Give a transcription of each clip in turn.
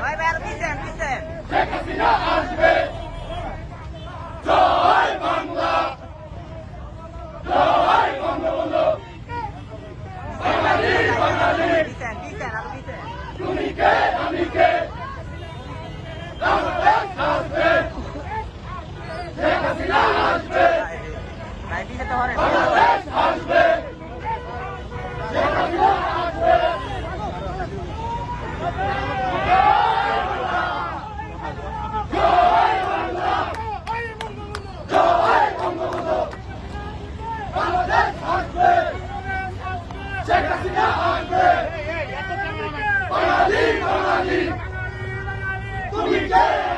Vai, Bero, Vicente, Vicente. Chega, filha, Check us out, Andre! তুমি কে?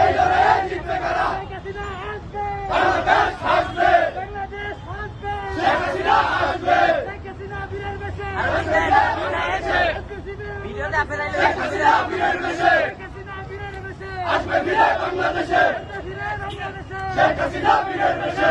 এই লড়াইয়ে জিতবে কারা বাংলাদেশ আসবে শেখ হাসিনা আসবে শেখ হাসিনা বীরের বেশে। আসবে ফিরে বাংলাদেশে। শেখ হাসিনা বীরের বেশে।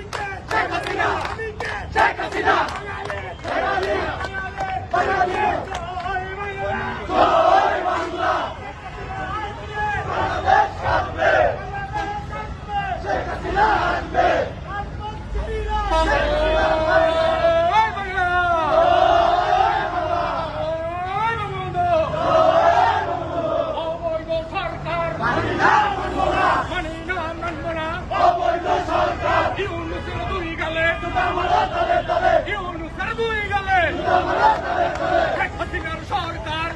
সরকার